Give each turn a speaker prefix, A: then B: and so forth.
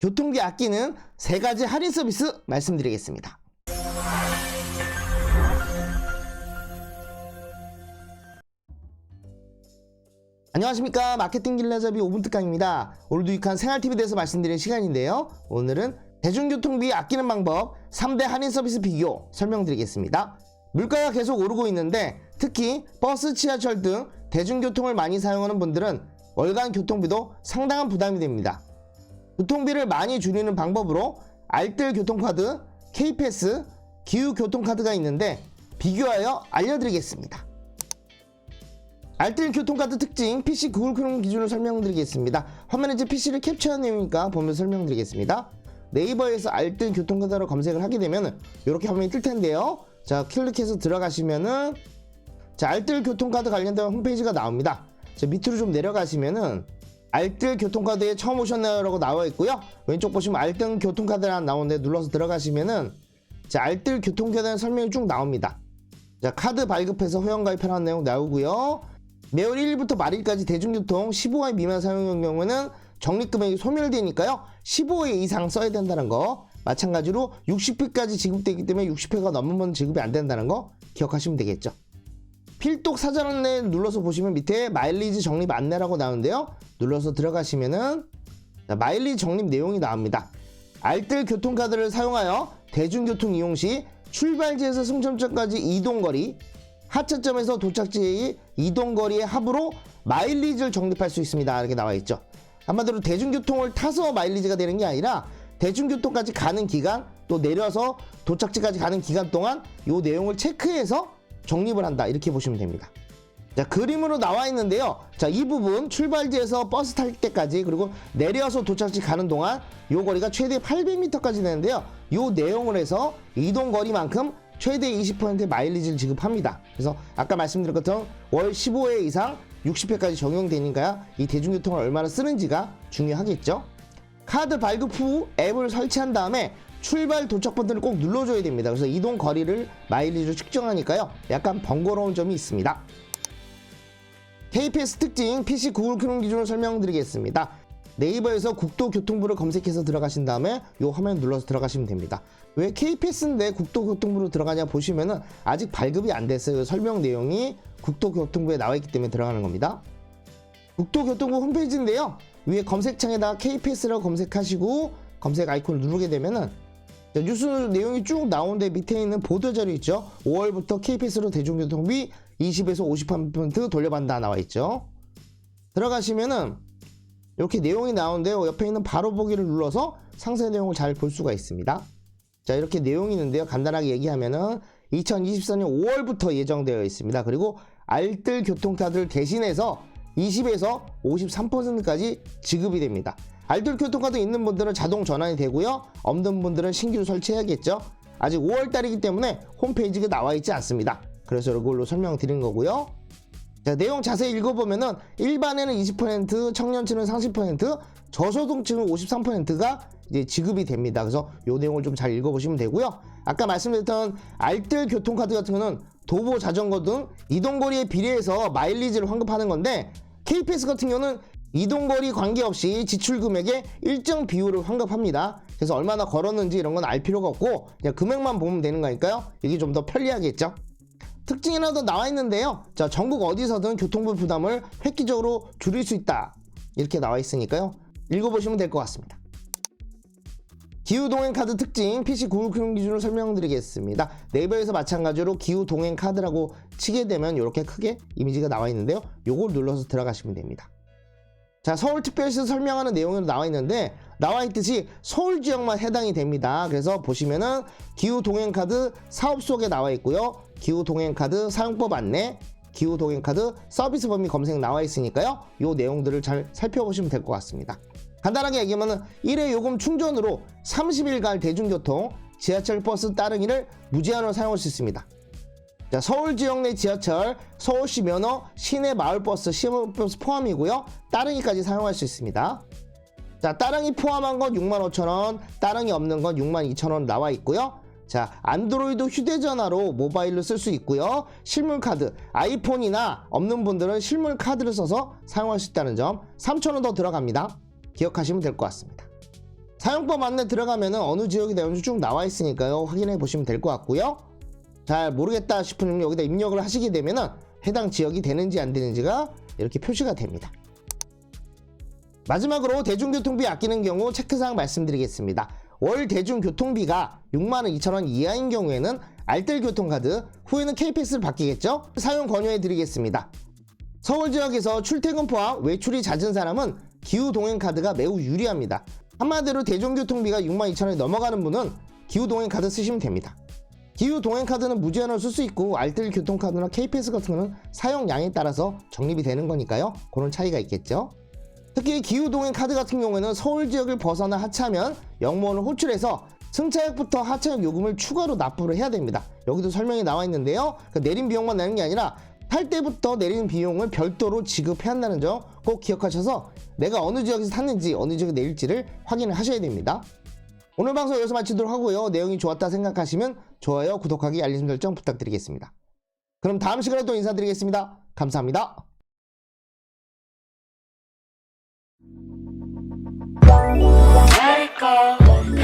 A: 교통비 아끼는 세 가지 할인 서비스 말씀드리겠습니다. 안녕하십니까 마케팅 길라잡이 5분 특강입니다. 오늘도 유익한 생활팁에 대해서 말씀드리는 시간인데요. 오늘은 대중교통비 아끼는 방법 3대 할인 서비스 비교 설명드리겠습니다. 물가가 계속 오르고 있는데 특히 버스, 지하철 등 대중교통을 많이 사용하는 분들은 월간 교통비도 상당한 부담이 됩니다. 교통비를 많이 줄이는 방법으로 알뜰 교통카드, K패스, 기후 교통카드가 있는데 비교하여 알려드리겠습니다. 알뜰 교통카드 특징 PC 구글 크롬 기준으로 설명드리겠습니다. 화면에 제 PC를 캡처한 내용이니까 보면서 설명드리겠습니다. 네이버에서 알뜰 교통카드로 검색을 하게 되면 이렇게 화면이 뜰 텐데요. 자 클릭해서 들어가시면은 자 알뜰 교통카드 관련된 홈페이지가 나옵니다. 자 밑으로 좀 내려가시면은 알뜰 교통카드에 처음 오셨나요? 라고 나와 있고요. 왼쪽 보시면 알뜰 교통카드라는 나오는데 눌러서 들어가시면은 자 알뜰 교통카드라는 설명이 쭉 나옵니다. 자 카드 발급해서 회원가입하라는 내용 나오고요. 매월 1일부터 말일까지 대중교통 15회 미만 사용의 경우에는 적립금액이 소멸되니까요. 15회 이상 써야 된다는 거. 마찬가지로 60회까지 지급되기 때문에 60회가 넘으면 지급이 안 된다는 거 기억하시면 되겠죠. 필독 사전 안내 눌러서 보시면 밑에 마일리지 적립 안내라고 나오는데요. 눌러서 들어가시면은 자, 마일리지 적립 내용이 나옵니다. 알뜰 교통카드를 사용하여 대중교통 이용 시 출발지에서 승점점까지 이동거리, 하차점에서 도착지의 이동거리의 합으로 마일리지를 적립할 수 있습니다. 이렇게 나와 있죠. 한마디로 대중교통을 타서 마일리지가 되는 게 아니라 대중교통까지 가는 기간 또 내려서 도착지까지 가는 기간 동안 이 내용을 체크해서 적립을 한다 이렇게 보시면 됩니다. 자 그림으로 나와 있는데요. 자 이 부분 출발지에서 버스 탈 때까지 그리고 내려서 도착지 가는 동안 요 거리가 최대 800m까지 되는데요. 요 내용을 해서 이동 거리만큼 최대 20% 마일리지를 지급합니다. 그래서 아까 것처럼 월 15회 이상 60회까지 적용되니까요. 이 대중교통을 얼마나 쓰는지가 중요하겠죠. 카드 발급 후 앱을 설치한 다음에 출발 도착 버튼을 꼭 눌러줘야 됩니다. 그래서 이동 거리를 마일리지로 측정하니까요. 약간 번거로운 점이 있습니다. KPS 특징 PC 구글 크롬 기준으로 설명드리겠습니다. 네이버에서 국도교통부를 검색해서 들어가신 다음에 이 화면 눌러서 들어가시면 됩니다. 왜 KPS인데 국도교통부로 들어가냐 보시면은 아직 발급이 안 됐어요. 설명 내용이 국도교통부에 나와 있기 때문에 들어가는 겁니다. 국도교통부 홈페이지인데요. 위에 검색창에다가 KPS라고 검색하시고 검색 아이콘을 누르게 되면은 자, 뉴스 내용이 쭉 나오는데 밑에 있는 보도 자료 있죠. 5월부터 KPS로 대중교통비 20에서 50% 돌려받는다 나와 있죠. 들어가시면은 이렇게 내용이 나오는데요. 옆에 있는 바로 보기를 눌러서 상세 내용을 잘 볼 수가 있습니다. 자, 이렇게 내용이 있는데요. 간단하게 얘기하면은 2024년 5월부터 예정되어 있습니다. 그리고 알뜰 교통카드를 대신해서 20에서 53%까지 지급이 됩니다. 알뜰 교통카드 있는 분들은 자동 전환이 되고요. 없는 분들은 신규로 설치해야겠죠. 아직 5월 달이기 때문에 홈페이지가 나와 있지 않습니다. 그래서 이걸로 설명드린 거고요. 자, 내용 자세히 읽어보면은 일반에는 20%, 청년층은 30%, 저소득층은 53%가 이제 지급이 됩니다. 그래서 이 내용을 좀 잘 읽어보시면 되고요. 아까 말씀드렸던 알뜰 교통카드 같은 거는 도보 자전거 등 이동거리에 비례해서 마일리지를 환급하는 건데 KPS 같은 경우는 이동거리 관계없이 지출 금액의 일정 비율을 환급합니다. 그래서 얼마나 걸었는지 이런 건 알 필요가 없고 그냥 금액만 보면 되는 거니까요. 이게 좀 더 편리하겠죠. 특징이라도 나와 있는데요. 자, 전국 어디서든 교통비 부담을 획기적으로 줄일 수 있다. 이렇게 나와 있으니까요. 읽어보시면 될 것 같습니다. 기후 동행 카드 특징 PC 구글 기준으로 설명드리겠습니다. 네이버에서 마찬가지로 기후 동행 카드라고 치게 되면 이렇게 크게 이미지가 나와 있는데요. 요걸 눌러서 들어가시면 됩니다. 자, 서울특별시에서 설명하는 내용으로 나와 있는데 나와 있듯이 서울 지역만 해당이 됩니다. 그래서 보시면은 기후 동행 카드 사업 속에 나와 있고요. 기후 동행 카드 사용법 안내, 기후 동행 카드 서비스 범위 검색 나와 있으니까요. 요 내용들을 잘 살펴보시면 될 것 같습니다. 간단하게 얘기하면 1회 요금 충전으로 30일간 대중교통, 지하철 버스 따릉이를 무제한으로 사용할 수 있습니다. 자, 서울 지역 내 지하철, 서울시 면허, 시내 마을버스, 시내버스 포함이고요. 따릉이까지 사용할 수 있습니다. 자, 따릉이 포함한 건 65,000원, 따릉이 없는 건 62,000원 나와 있고요. 자, 안드로이드 휴대전화로 모바일로 쓸 수 있고요. 실물카드, 아이폰이나 없는 분들은 실물카드를 써서 사용할 수 있다는 점 3,000원 더 들어갑니다. 기억하시면 될 것 같습니다. 사용법 안내 들어가면은 어느 지역이 되는지 쭉 나와 있으니까요. 확인해 보시면 될 것 같고요. 잘 모르겠다 싶으면 여기다 입력을 하시게 되면은 해당 지역이 되는지 안 되는지가 이렇게 표시가 됩니다. 마지막으로 대중교통비 아끼는 경우 체크사항 말씀드리겠습니다. 월 대중교통비가 62,000원 이하인 경우에는 알뜰교통카드, 후에는 KPS를 받기겠죠? 사용 권유해 드리겠습니다. 서울 지역에서 출퇴근 포함 외출이 잦은 사람은 기후동행카드가 매우 유리합니다. 한마디로 대중교통비가 62,000원이 넘어가는 분은 기후동행카드 쓰시면 됩니다. 기후 동행 카드는 무제한으로 쓸 수 있고 알뜰 교통카드나 KPS 같은 거는 사용량에 따라서 적립이 되는 거니까요. 그런 차이가 있겠죠. 특히 기후 동행 카드 같은 경우에는 서울 지역을 벗어나 하차하면 영무원을 호출해서 승차역부터 하차역 요금을 추가로 납부를 해야 됩니다. 여기도 설명이 나와 있는데요. 그 내린 비용만 내는 게 아니라 탈 때부터 내리는 비용을 별도로 지급해야 한다는 점 꼭 기억하셔서 내가 어느 지역에서 탔는지 어느 지역에 내릴지를 확인을 하셔야 됩니다. 오늘 방송 여기서 마치도록 하고요. 내용이 좋았다 생각하시면 좋아요, 구독하기, 알림 설정 부탁드리겠습니다. 그럼 다음 시간에 또 인사드리겠습니다. 감사합니다.
B: Let.